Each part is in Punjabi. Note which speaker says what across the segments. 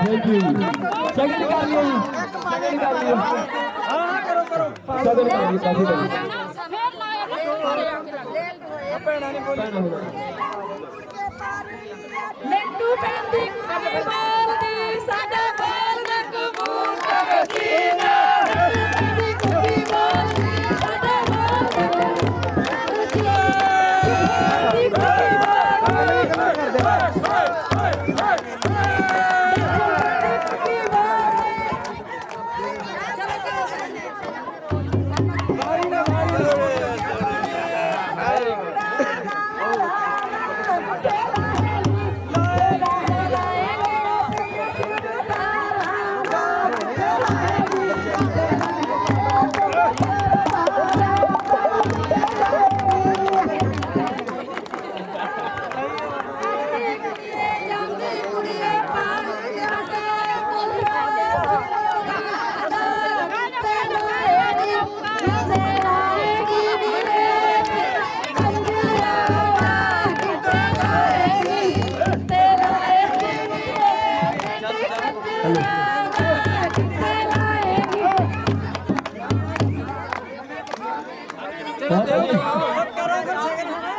Speaker 1: ਥੈਂਕ ਯੂ ਸੈਕਿੰਡ ਕਰ ਲਿਓ ਸੈਕਿੰਡ ਕਰ ਲਿਓ ਹਾਂ ਕਰੋ ਕਰੋ ਸੈਕਿੰਡ ਕਰ ਲਿਓ ਕਾਫੀ ਬੜੀ ਭੈਣਾਂ ਨੇ ਬੋਲੀ ਮਿੰਟੂ ਪੈਂਦੀ ਬੋਲਦੀ ਸਾਡਾ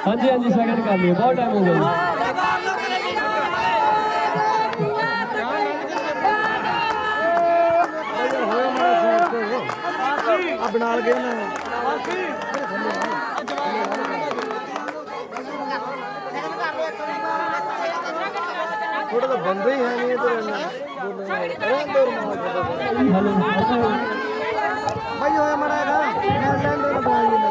Speaker 1: ਹਾਂਜੀ ਹਾਂਜੀ ਸੈਕਿੰਡ ਕਰ ਲਿਓ ਬਹੁਤ ਟਾਈਮ ਹੋ ਗਿਆ ਜੀ।
Speaker 2: ਆ ਬਣਾ ਲਗੇ ਨਾ। ਥੋੜਾ ਤਾਂ ਬੰਦਾ ਹੀ ਹੈ ਨਹੀਂ ਤੇ। भाई जो है हमारा ना लैंड दोनों बनाइए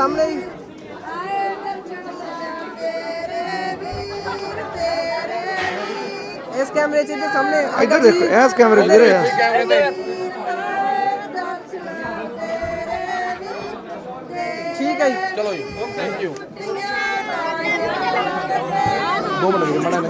Speaker 2: सामने ही। इस कैमरे से सामने। इधर देखो इस कैमरे दे रहे हैं। ठीक है। चलो थैंक यू दो मिनट बना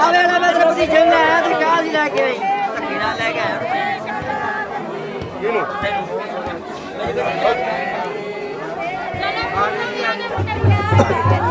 Speaker 2: आवेला में द्रौपदी झंडा है तो काज लेके आई गिरा लेके ये लो आने की आने की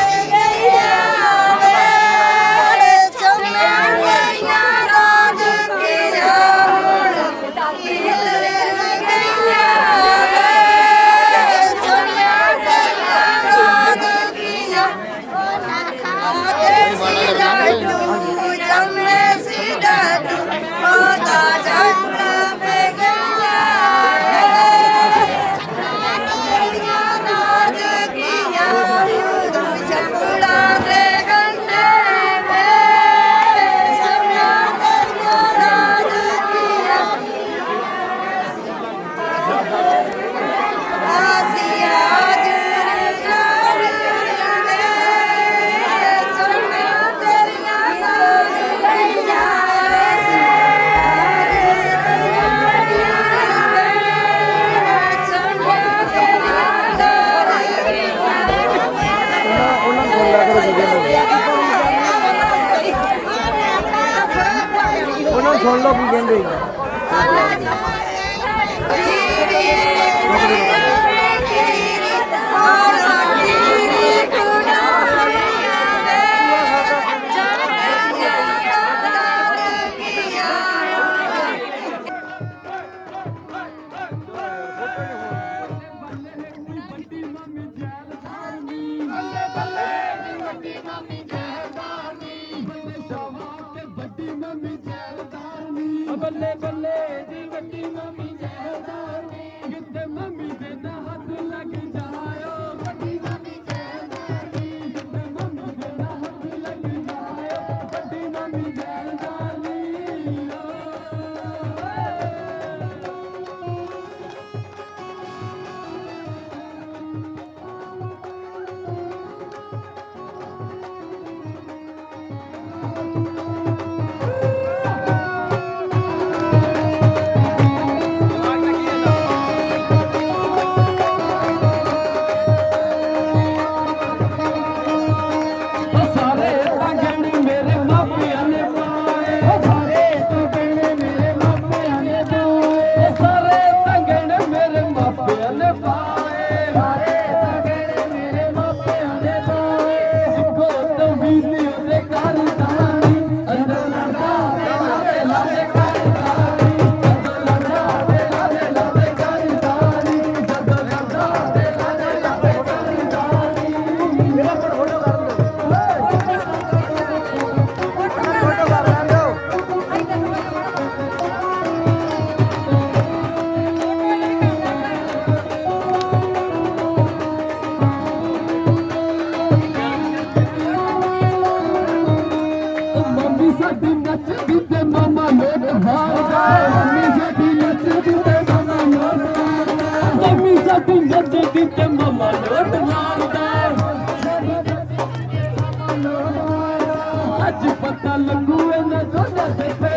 Speaker 1: ਵੱਡੀ ਮੰਮੀ ਜ਼ਹਿਰਦਾਰਨੀ ਬੱਲੇ ਬੱਲੇ ਦੀ ਵੱਡੀ ਮੰਮੀ ਜਹਦਾਰ ਕਿੱਥੇ ਮੰਮੀ ਦੇ ਨਾ ਹੱਥ ਲੱਗ ਜਾ। when the thunder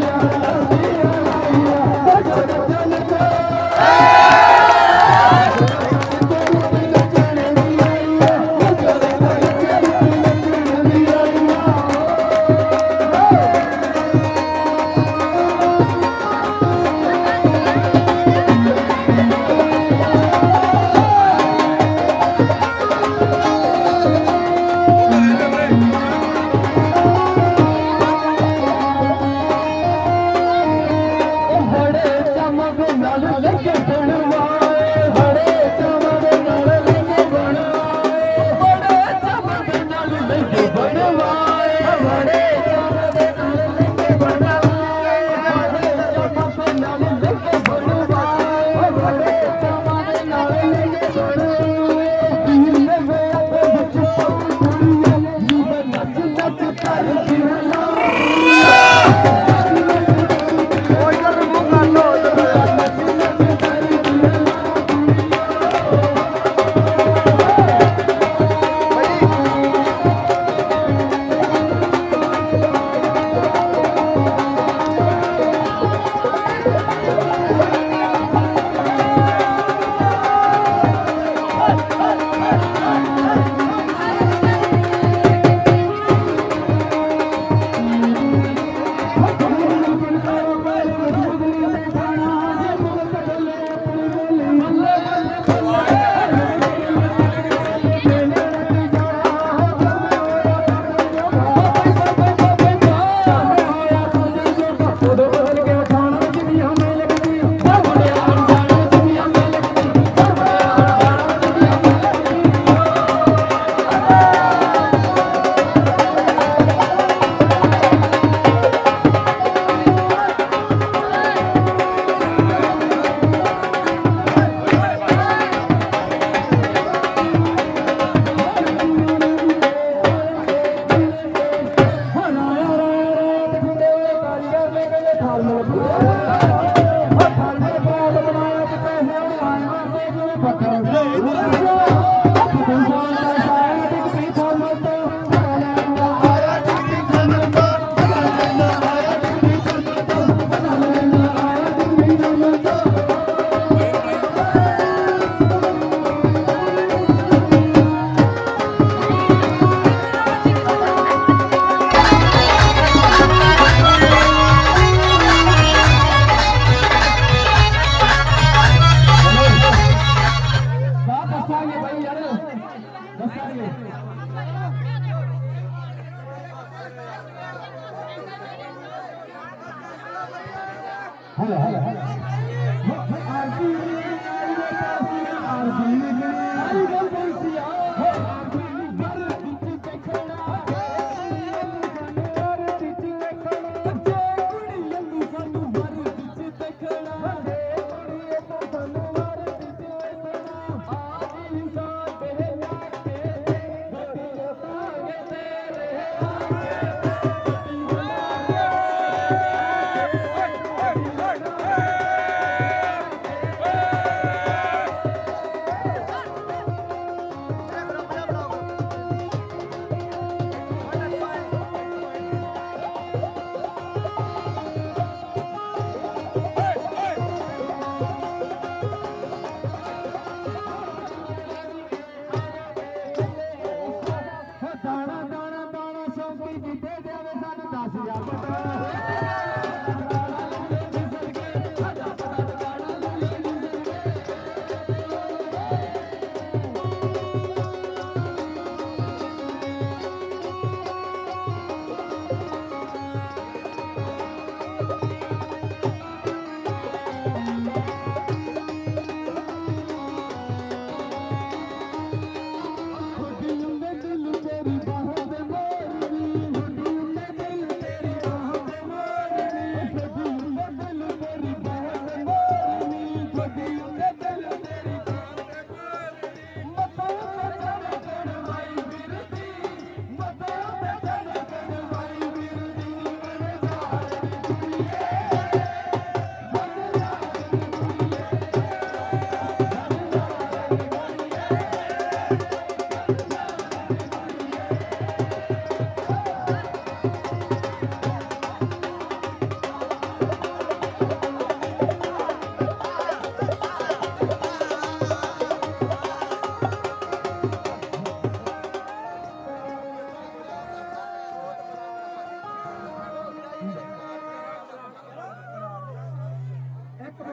Speaker 1: Yeah.